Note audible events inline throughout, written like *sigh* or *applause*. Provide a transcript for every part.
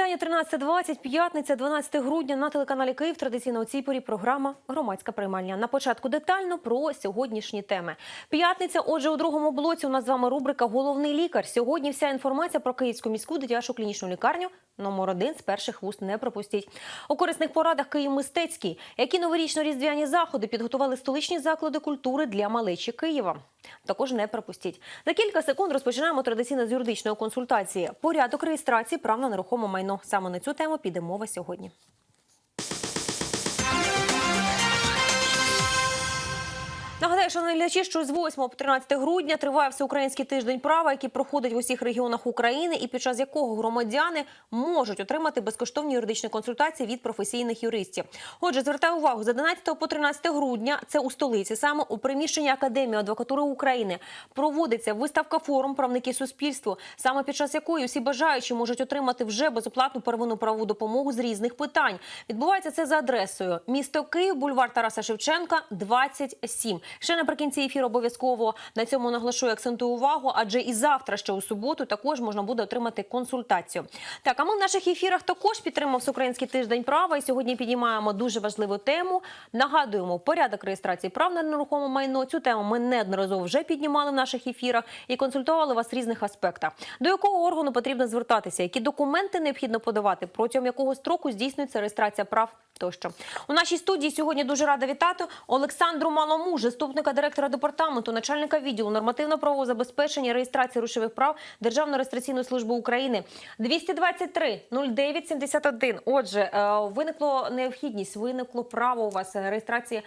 вітання 13.20, п'ятниця, 12 грудня на телеканалі Київ. Традиційно у цій порі програма Громадська приймальня. На початку детально про сьогоднішні теми. П'ятниця. Отже, у другому блоці у нас з вами рубрика Головний лікар. Сьогодні вся інформація про Київську міську дитячу клінічну лікарню номер один з перших вуст не пропустіть. У корисних порадах Київ мистецький. Які новорічно-різдвяні заходи підготували столичні заклади культури для малечі Києва. Також не пропустіть. За кілька секунд розпочинаємо традиційно з юридичної консультації. Порядок реєстрації прав на нерухоме майно. Саме на цю тему піде мова сьогодні. Нагадаю, шановні глядачі, що з 8 по 13 грудня триває всеукраїнський тиждень права, який проходить в усіх регіонах України, і під час якого громадяни можуть отримати безкоштовні юридичні консультації від професійних юристів. Отже, звертаю увагу з 11 по 13 грудня. Це у столиці, саме у приміщенні Академії адвокатури України проводиться виставка форум правники суспільству, саме під час якої усі бажаючі можуть отримати вже безоплатну первинну правову допомогу з різних питань. Відбувається це за адресою місто Київ, бульвар Тараса Шевченка, 27. Ще наприкінці ефіру обов'язково на цьому наголошую акцентую увагу, адже і завтра, ще у суботу, також можна буде отримати консультацію. Так, а ми в наших ефірах також підтримав Всеукраїнський тиждень права. І сьогодні підіймаємо дуже важливу тему. Нагадуємо порядок реєстрації прав на нерухоме майно. Цю тему ми неодноразово вже піднімали в наших ефірах і консультували вас в різних аспектах. До якого органу потрібно звертатися, які документи необхідно подавати, протягом якого строку здійснюється реєстрація прав тощо. У нашій студії сьогодні дуже рада вітати Олександру Малому, заступника директора департаменту, начальника відділу нормативно-правового забезпечення реєстрації рушових прав Державної реєстраційної служби України. 223 09 71. Отже, е, виникло необхідність, виникло право у вас реєстрації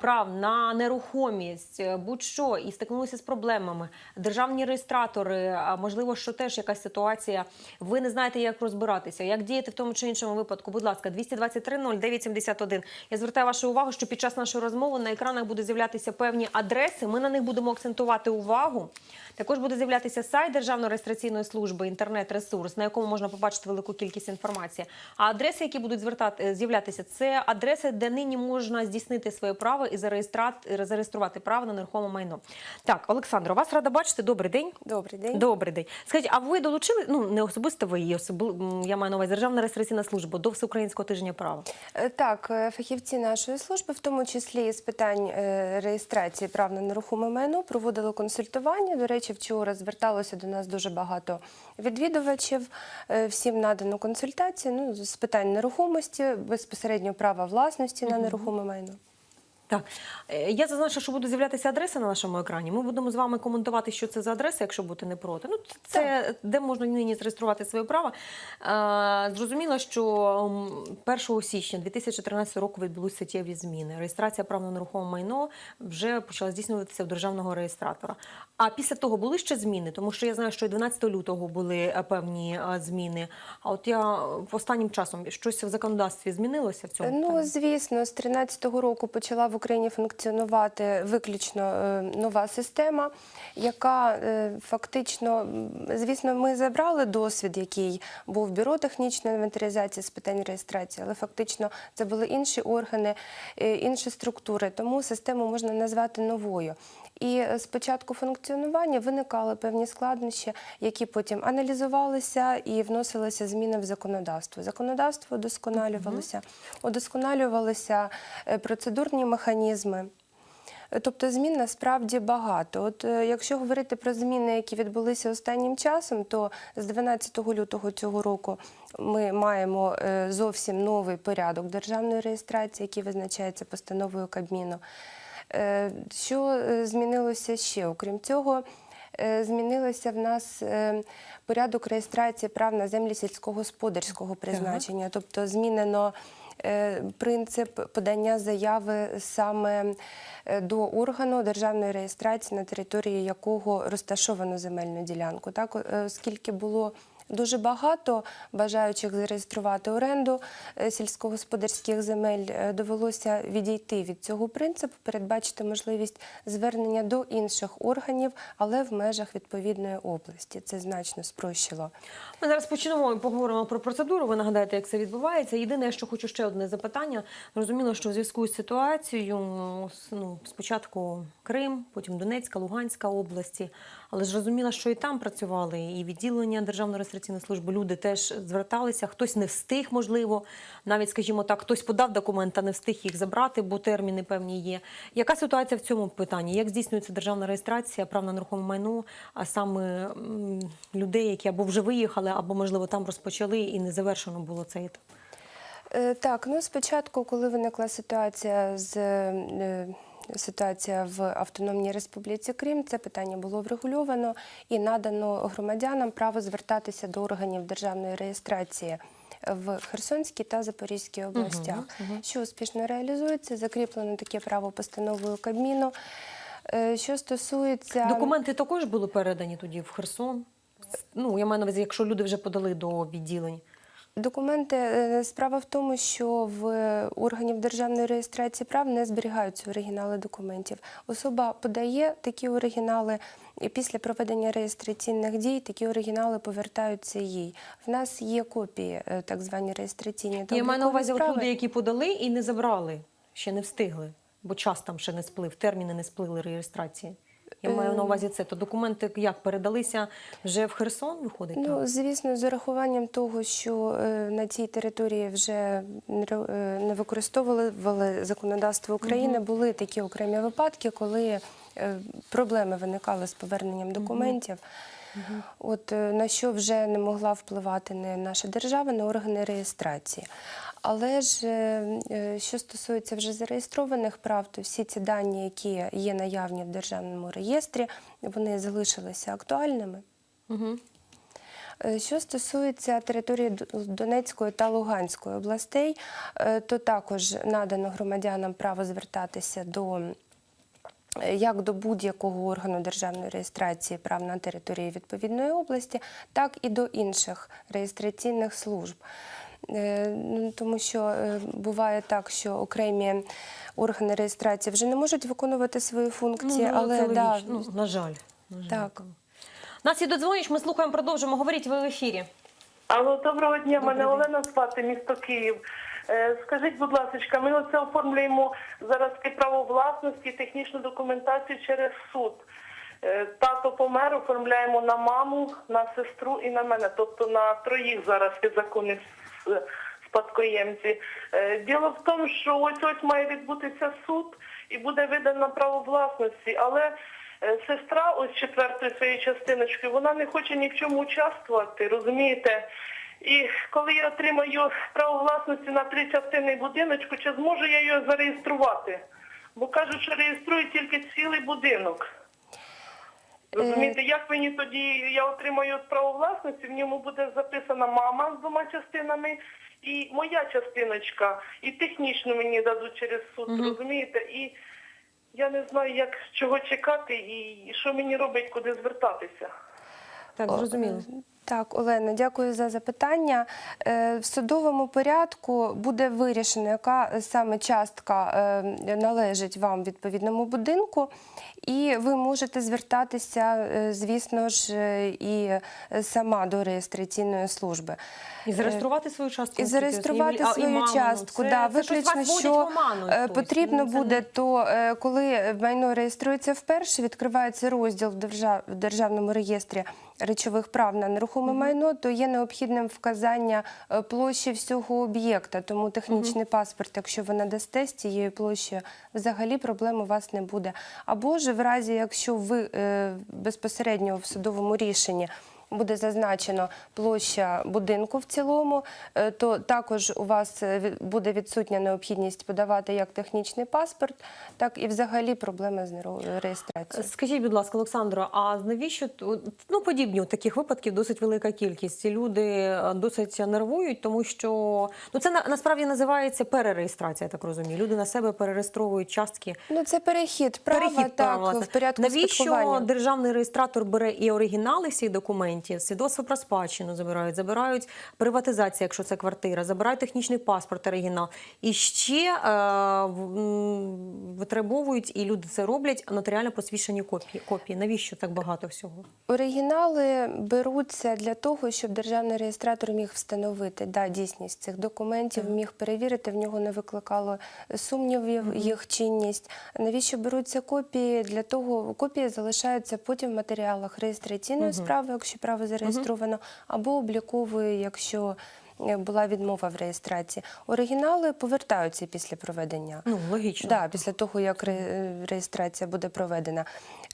прав на нерухомість, будь-що, і стикнулися з проблемами. Державні реєстратори, можливо, що теж якась ситуація. Ви не знаєте, як розбиратися, як діяти в тому чи іншому випадку. Будь ласка, 223 09 71. Я звертаю вашу увагу, що під час нашої розмови на екранах буде з'являтися певні адреси. Ми на них будемо акцентувати увагу. Також буде з'являтися сайт Державної реєстраційної служби, інтернет-ресурс, на якому можна побачити велику кількість інформації. А адреси, які будуть звертати з'являтися, це адреси, де нині можна здійснити своє право і зареєструвати право на нерухоме майно. Так, Олександро, вас рада бачити. Добрий день. Добрий день. Добрий день. Скажіть, а ви долучили? Ну не особисто ви, і особи, м, я маю на увазі Державна реєстраційна служба до всеукраїнського тижня права. Е, Так, е, фахівці нашої служби, в тому числі з питань е, реєстрації прав на нерухоме майно, проводили консультування. До речі, вчора зверталося до нас дуже багато відвідувачів. Е, Всім надано консультації ну, з питань нерухомості, безпосередньо права власності на нерухоме майно. Так, Е, я зазначу, що буде з'являтися адреса на нашому екрані. Ми будемо з вами коментувати, що це за адреса, якщо будете не проти. Ну, це де можна нині зареєструвати своє право. Е, Зрозуміло, що 1 січня 2013 року відбулися суттєві зміни. Реєстрація прав на нерухоме майно вже почала здійснюватися у державного реєстратора. А після того були ще зміни, тому що я знаю, що і 12 лютого були е, певні зміни. А от я останнім часом щось в законодавстві змінилося в цьому? Ну, питанні? звісно, з 13-го року почала в Україні функціонувати виключно е, нова система, яка е, фактично, звісно, ми забрали досвід, який був бюро технічної інвентаризації з питань реєстрації, але фактично це були інші органи, е, інші структури, тому систему можна назвати новою. І е, з початку функціонування виникали певні складнощі, які потім аналізувалися і вносилися зміни в законодавство. Законодавство удосконалювалося, удосконалювалися е, процедурні механізми. Е, Тобто змін насправді багато. От якщо говорити про зміни, які відбулися останнім часом, то з 12 лютого цього року ми маємо зовсім новий порядок державної реєстрації, який визначається постановою Кабміну. Е, Що е, змінилося ще? Окрім цього, е, змінилося в нас порядок реєстрації прав на землі сільськогосподарського призначення, тобто змінено принцип подання заяви саме до органу державної реєстрації, на території якого розташовано земельну ділянку. Так, оскільки було Дуже багато бажаючих зареєструвати оренду е, сільськогосподарських земель е, довелося відійти від цього принципу, передбачити можливість звернення до інших органів, але в межах відповідної області. Це значно спрощило. Ми зараз почнемо і поговоримо про процедуру. Ви нагадаєте, як це відбувається. Єдине, що хочу ще одне запитання. Зрозуміло, що в зв'язку з ситуацією ну, спочатку Крим, потім Донецька, Луганська області, але ж розуміла, що і там працювали і відділення Державної реєстраційної служби люди теж зверталися. Хтось не встиг, можливо, навіть, скажімо так, хтось подав документ, а не встиг їх забрати, бо терміни певні є. Яка ситуація в цьому питанні? Як здійснюється державна реєстрація прав на нерухоме майно, а саме людей, які або вже виїхали, або можливо там розпочали і не завершено було цей етап? Е, Так, ну спочатку, коли виникла ситуація з е, ситуація в Автономній Республіці Крим, це питання було врегульовано і надано громадянам право звертатися до органів державної реєстрації в Херсонській та Запорізькій областях, що успішно реалізується. Закріплено таке право постановою Кабміну. Е, Що стосується Документи також були передані тоді в Херсон. Ну, я маю на увазі, якщо люди вже подали до відділень. Документи е, справа в тому, що в органів державної реєстрації прав не зберігаються оригінали документів. Особа подає такі оригінали, і після проведення реєстраційних дій такі оригінали повертаються їй. В нас є копії, е, так звані реєстраційні та Я маю на увазі от люди, які подали і не забрали, ще не встигли, бо час там ще не сплив, терміни не сплили реєстрації. Я маю на увазі це. То документи як передалися вже в Херсон, виходить? так? Ну, звісно, з урахуванням того, що е, на цій території вже не е, використовували законодавство України, були такі окремі випадки, коли е, проблеми виникали з поверненням документів. От е, на що вже не могла впливати не наша держава, не органи реєстрації. Але ж е, е, що стосується вже зареєстрованих прав, то всі ці дані, які є наявні в державному реєстрі, вони залишилися актуальними. Угу. Що стосується території Донецької та Луганської областей, то також надано громадянам право звертатися до як до будь-якого органу державної реєстрації прав на території відповідної області, так і до інших реєстраційних служб. Е, ну, Тому що е, буває так, що окремі органи реєстрації вже не можуть виконувати свої функції, але Ну, це да, ну, на жаль. На жаль. так. Нас є додзвонюч, ми слухаємо, продовжимо. Говоріть ви в ефірі. Алло, доброго дня, мене Олена звати, місто Київ. Е, Скажіть, будь ласка, ми оце оформлюємо зараз право власності, технічну документацію через суд. Тато помер, оформляємо на маму, на сестру і на мене, тобто на троїх зараз є законних с- спадкоємці. Е, Діло в тому, що ось ось має відбутися суд і буде видано право власності, але е, сестра ось четвертою своєю частиночкою, вона не хоче ні в чому участвувати, розумієте? І коли я отримаю право власності на три частини будиночку, чи зможу я його зареєструвати? Бо кажуть, що реєструють тільки цілий будинок. Розумієте, як мені тоді я отримаю право власності, в ньому буде записана мама з двома частинами і моя частиночка, і технічно мені дадуть через суд, розумієте? І я не знаю, як чого чекати і що мені робить, куди звертатися. Так, зрозуміло. Так, Олена, дякую за запитання. Е, В судовому порядку буде вирішено, яка саме частка е, належить вам відповідному будинку, і ви можете звертатися, е, звісно ж, е, і сама до реєстраційної служби. І зареєструвати свою частку. І зареєструвати і свою маму, ну, частку, це- да, це виключно, що е, потрібно Ну, це буде, не- то е, коли майно реєструється вперше, відкривається розділ держав- в державному реєстрі речових прав на нерухоме майно, то є необхідним вказання е, площі всього об'єкта. Тому технічний паспорт, якщо ви надасте з цією площею, взагалі проблем у вас не буде. Або ж в разі, якщо ви е, безпосередньо в судовому рішенні буде зазначено площа будинку в цілому, е, то також у вас е, буде відсутня необхідність подавати як технічний паспорт, так і взагалі проблеми з реєстрацією. Скажіть, будь ласка, Олександро, а навіщо ну подібні таких випадків досить велика кількість? Люди е, досить нервують, тому що ну це на, насправді називається перереєстрація, я так розумію. Люди на себе перереєстровують частки. Ну це перехід права Перехід так права, в порядку Навіщо державний реєстратор бере і оригінали всіх документів, свідоцтво про спадщину забирають, забирають приватизацію, якщо це квартира, забирають технічний паспорт, оригінал. І ще е, витребовують, і люди це роблять, нотаріально посвідчені копії. копії. Навіщо так багато всього? Оригінали беруться для того, щоб державний реєстратор міг встановити да, дійсність цих документів, міг перевірити, в нього не викликало сумнівів їх чинність. Навіщо беруться копії? Для того копії залишаються потім в матеріалах реєстраційної справи, якщо право зареєстровано, або обліковує, якщо була відмова в реєстрації. Оригінали повертаються після проведення. Ну, логічно. Да, після того, як ре- реєстрація буде проведена.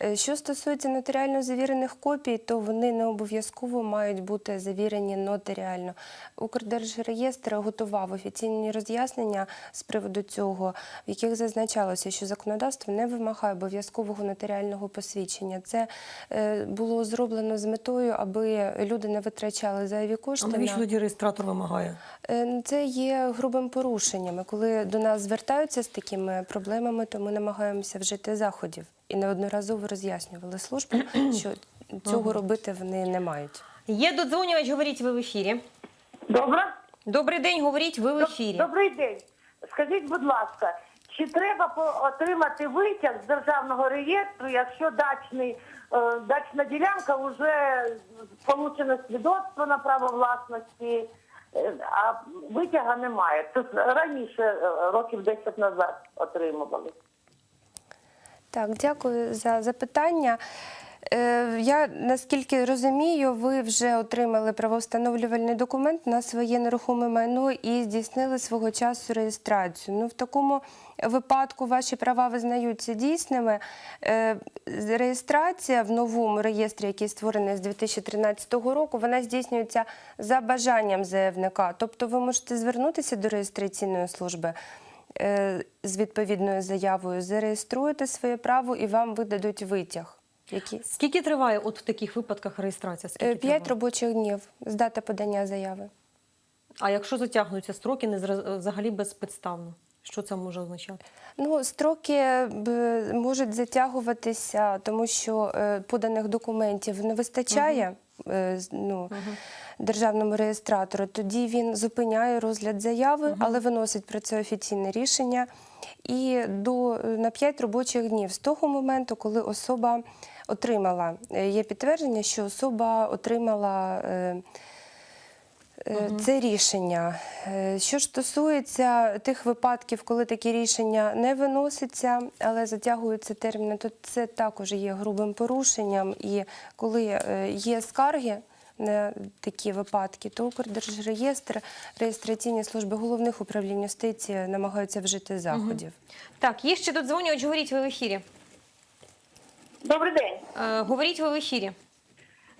Е, Що стосується нотаріально завірених копій, то вони не обов'язково мають бути завірені нотаріально. Укрдержреєстр готував офіційні роз'яснення з приводу цього, в яких зазначалося, що законодавство не вимагає обов'язкового нотаріального посвідчення. Це е, було зроблено з метою, аби люди не витрачали зайві А кошти. навіщо на... тоді реєстратор вимагає? Е, Це є грубим порушенням. Коли до нас звертаються з такими проблемами, то ми намагаємося вжити заходів і неодноразово роз'яснювали службу, *clears throat* що цього робити вони не мають. Є додзвонювач, говоріть ви в ефірі. Добре? Добрий день, говоріть ви в ефірі. Добрий день. Скажіть, будь ласка, чи треба по- отримати витяг з державного реєстру, якщо дачний, е, дачна ділянка вже получено свідоцтво на право власності, а витяга немає. Це раніше, е, років 10 назад отримували. Так, дякую за запитання. Е, Я наскільки розумію, ви вже отримали правовстановлювальний документ на своє нерухоме майно і здійснили свого часу реєстрацію. Ну, в такому випадку ваші права визнаються дійсними. Е, Реєстрація в новому реєстрі, який створений з 2013 року, вона здійснюється за бажанням заявника. Тобто ви можете звернутися до реєстраційної служби е, з відповідною заявою, зареєструєте своє право і вам видадуть витяг. Які? Скільки триває от в таких випадках реєстрація? Скільки Е, П'ять робочих днів з дати подання заяви. А якщо затягнуться строки, не взагалі безпідставно? Що це може означати? Ну, строки б, можуть затягуватися, тому що е, поданих документів не вистачає е, з- ну, державному реєстратору. Тоді він зупиняє розгляд заяви, але виносить про це офіційне рішення. І до, на 5 робочих днів з того моменту, коли особа отримала, е, є підтвердження, що особа отримала. е, Е, Це рішення. Що ж стосується тих випадків, коли такі рішення не виносяться, але затягуються терміни, то це також є грубим порушенням. І коли є скарги на такі випадки, то Укрдержреєстр, реєстраційні служби головних управлінь юстиції намагаються вжити заходів. Так, є ще додзвонювач, говоріть ви в ефірі. Добрий день. Е, говоріть ви в ефірі.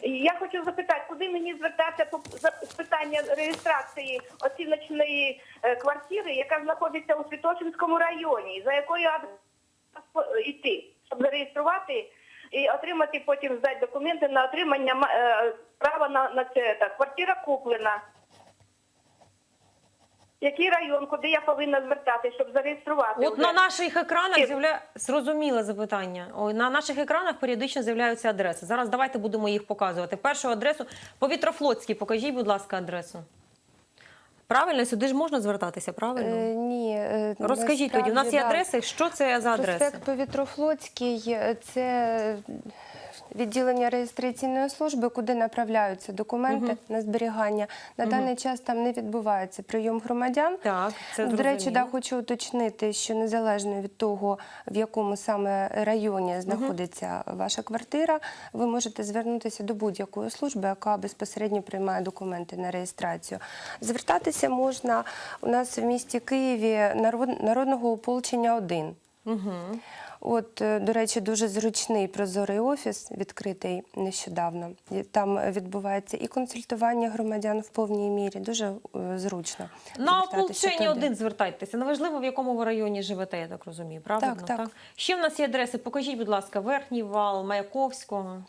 Я хочу запитати, куди мені звертатися по з питання реєстрації оціночної е, квартири, яка знаходиться у Святошинському районі, за якою адресою йти, щоб зареєструвати і отримати потім здати документи на отримання е, права на, на це. Так, квартира куплена. Який район, куди я повинна звертатися, щоб зареєструвати? От вже? на наших екранах Ні. з'являє зрозуміле запитання. Ой, на наших екранах періодично з'являються адреси. Зараз давайте будемо їх показувати. Першу адресу Повітрофлотський. Покажіть, будь ласка, адресу. Правильно, сюди ж можна звертатися, правильно? Е, ні, е, Розкажіть тоді, у нас є да. адреси. Що це за адреси? Проспект Повітрофлотський е, це відділення реєстраційної служби, куди направляються документи на зберігання. На даний час там не відбувається прийом громадян. Так, це До речі, да, хочу уточнити, що незалежно від того, в якому саме районі знаходиться ваша квартира, ви можете звернутися до будь-якої служби, яка безпосередньо приймає документи на реєстрацію. Звертатися можна у нас в місті Києві народ- народного ополчення 1. Угу. От, е, до речі, дуже зручний прозорий офіс, відкритий нещодавно. Там відбувається і консультування громадян в повній мірі. Дуже е, зручно. На ополченні один звертайтеся. Неважливо, в якому ви районі живете, я так розумію. Правильно? Так, так. Ще в нас є адреси. Покажіть, будь ласка, Верхній вал, Маяковського.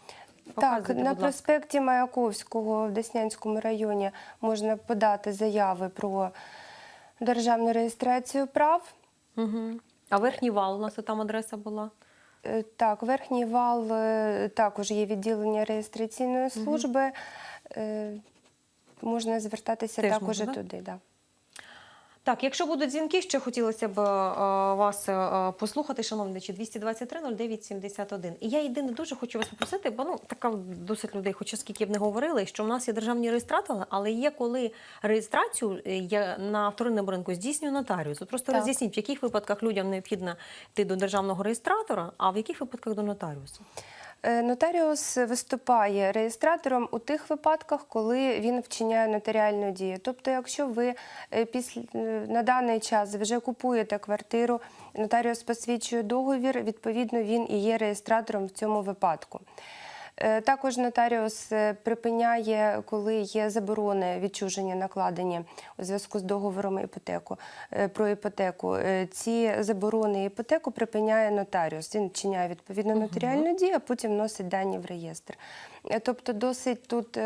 Так, на проспекті Маяковського в Деснянському районі можна подати заяви про державну реєстрацію прав. Угу. А верхній вал у нас там адреса була. Е, Так, верхній вал е, також є відділення реєстраційної служби. Угу. Можна звертатися Теж також можна, туди. Да. Так, якщо будуть дзвінки, ще хотілося б е, вас е, послухати, шановні глядачі, 223 09 71. І я єдине дуже хочу вас попросити, бо ну така досить людей, хоча скільки б не говорили, що в нас є державні реєстратори, але є коли реєстрацію е, є на вторинному ринку здійснює нотаріус. От просто Так. роз'ясніть, в яких випадках людям необхідно йти до державного реєстратора, а в яких випадках до нотаріуса. Е, Нотаріус виступає реєстратором у тих випадках, коли він вчиняє нотаріальну дію. Тобто, якщо ви е, після, е, на даний час вже купуєте квартиру, нотаріус посвідчує договір, відповідно, він і є реєстратором в цьому випадку. Е, Також нотаріус е, припиняє, коли є заборони відчуження накладені у зв'язку з договором іпотеку е, про іпотеку. Ці заборони іпотеку припиняє нотаріус. Він вчиняє відповідно нотаріальну дію, а потім вносить дані в реєстр. Тобто досить тут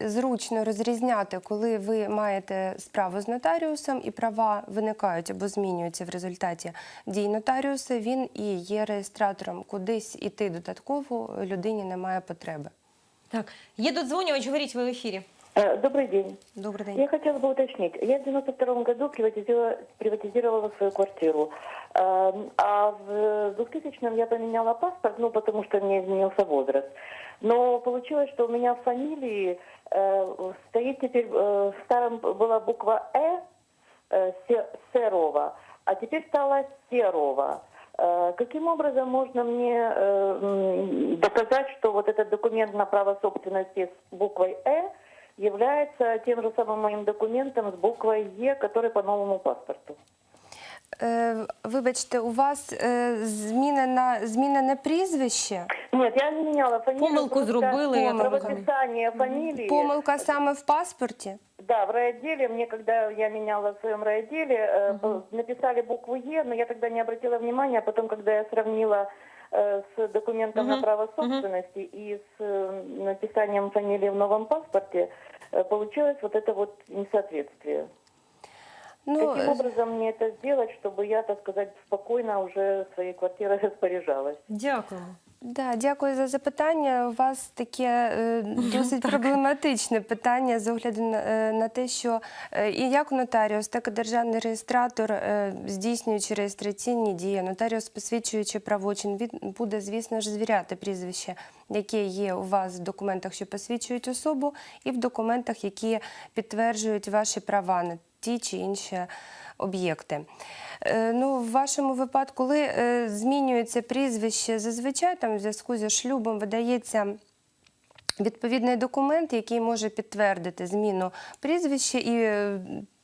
зручно розрізняти, коли ви маєте справу з нотаріусом і права виникають або змінюються в результаті дій нотаріуса. Він і є реєстратором. Кудись іти додатково людині немає потреби. Так, є додзвонювач, говоріть ви в ефірі. Э, Добрый день. Добрий день. Я хотела бы уточнить. Я в 92 году приватизировала, приватизировала свою квартиру. Эм, А в 2000 я поменяла паспорт, ну, потому что мне изменился возраст. Но получилось, что у меня в фамилии э, стоит теперь, э, в старом была буква «э», э, Се- Серова, а теперь стала Серова. Э, Каким образом можно мне э, м, доказать, что вот этот документ на право собственности с буквой «э» является тем же самым моим документом с буквой «Е», который по новому паспорту? Е, Вибачте, у вас е, змінена, змінене прізвище? Нет, я не меняла фамилию. Помилку просто зробили, я так Правописание фамилии. Помилка саме в паспорті? Да, в райотделе, мне когда я меняла в своем райотделе, э, по- написали букву Е, но я тогда не обратила внимания, а потом, когда я сравнила э, с документом на право собственности и с э, написанием фамилии в новом паспорте, э, получилось вот это вот несоответствие. Ну, Каким е, образом мне это сделать, чтобы я, так сказать, спокойно уже своей квартирой *laughs* распоряжалась? Дякуємо. Да, дякую за запитання. У вас таке е, досить *laughs* проблематичне питання з огляду на, е, на те, що е, і як нотаріус, так і державний реєстратор, е, здійснюючи реєстраційні дії, нотаріус, посвідчуючи правочин, він буде, звісно ж, звіряти прізвище, яке є у вас в документах, що посвідчують особу, і в документах, які підтверджують ваші права на ті чи інші об'єкти. Е, Ну, в вашому випадку, коли е, змінюється прізвище, зазвичай там в зв'язку зі шлюбом видається відповідний документ, який може підтвердити зміну прізвища і е,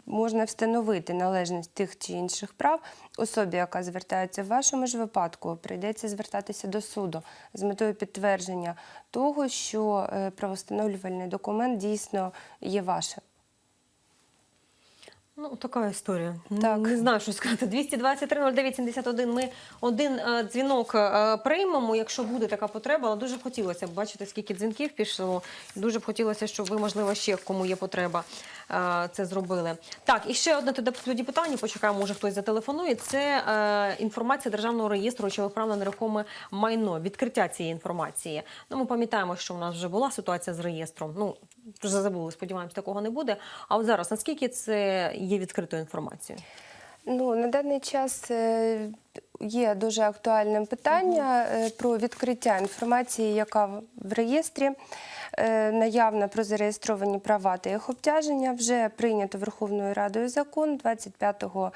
можна встановити належність тих чи інших прав особі, яка звертається в вашому ж випадку, прийдеться звертатися до суду з метою підтвердження того, що правостановлювальний документ дійсно є вашим. Ну, така історія. Так. Не знаю, що сказати. 223 09 71. Ми один е, дзвінок е, приймемо, якщо буде така потреба. Але дуже б хотілося б бачити, скільки дзвінків пішло. Дуже б хотілося, щоб ви, можливо, ще кому є потреба, е, це зробили. Так, і ще одне тоді- питання. Почекаємо, може хтось зателефонує. Це інформація державного реєстру речових прав на нерухоме майно. Відкриття цієї інформації. Ну, ми пам'ятаємо, що в нас вже була ситуація з реєстром. Ну вже забули. Сподіваємось, такого не буде. А от зараз наскільки це є відкритою інформацією? Ну, на даний час е, є дуже актуальним питання угу. про відкриття інформації, яка в- реєстрі е, наявна про зареєстровані права та їх обтяження. Вже прийнято Верховною Радою закон 25 Е,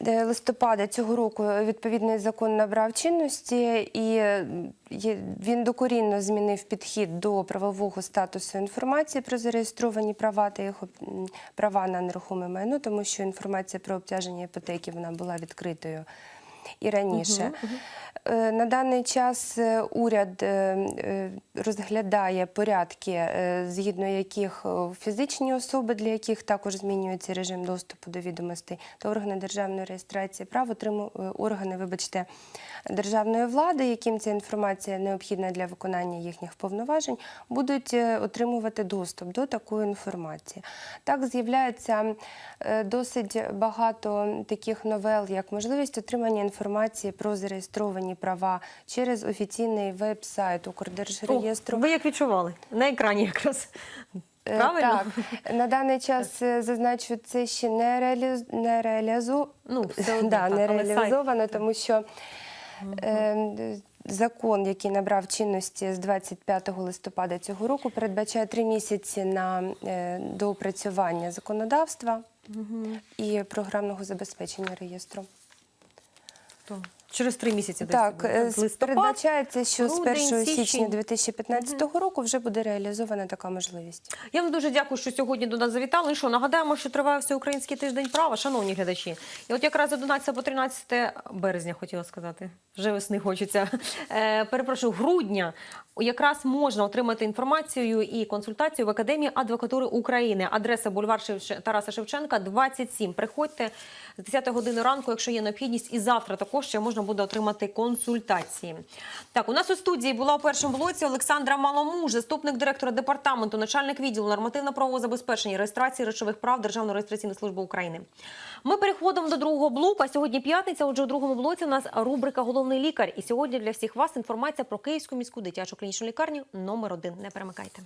листопада цього року відповідний закон набрав чинності, і е, він докорінно змінив підхід до правового статусу інформації про зареєстровані права та їх права на нерухоме майно, тому що інформація про обтяження іпотеки вона була відкритою і раніше. Е, На даний час е, уряд е, розглядає порядки, згідно яких фізичні особи, для яких також змінюється режим доступу до відомостей, та органи державної реєстрації прав органи, вибачте, державної влади, яким ця інформація необхідна для виконання їхніх повноважень, будуть отримувати доступ до такої інформації. Так з'являється досить багато таких новел, як можливість отримання інформації про зареєстровані права через офіційний веб-сайт Укрдержреєстру. О, ви як відчували? На екрані якраз. Е, Правильно? Так, на даний час е, зазначу, це ще не, реаліз... не, реалізу... Ну, все *laughs* да, так, не реалізовано, тому що е, закон, який набрав чинності з 25 листопада цього року, передбачає три місяці на е, доопрацювання законодавства і програмного забезпечення реєстру. То Через три місяці десь Так, е, листопад. передбачається, що з 1 січня січень. 2015 року вже буде реалізована така можливість. Я вам дуже дякую, що сьогодні до нас завітали. І що нагадаємо, що триває всеукраїнський тиждень права, шановні глядачі. І от якраз з 11 по 13 березня хотіла сказати. Вже весни хочеться. Е, перепрошую, грудня. Якраз можна отримати інформацію і консультацію в Академії адвокатури України. Адреса бульвар Тараса Шевченка, 27. Приходьте з 10 години ранку, якщо є необхідність. І завтра також ще можна буде отримати консультації. Так, у нас у студії була у першому блоці Олександра Маломуж, заступник директора департаменту, начальник відділу нормативно-правового забезпечення реєстрації речових прав Державної реєстраційної служби України. Ми переходимо до другого блоку. А сьогодні п'ятниця. Отже, у другому блоці у нас рубрика Головний лікар. І сьогодні для всіх вас інформація про Київську міську дитячу клінічну лікарню номер один. Не перемикайте.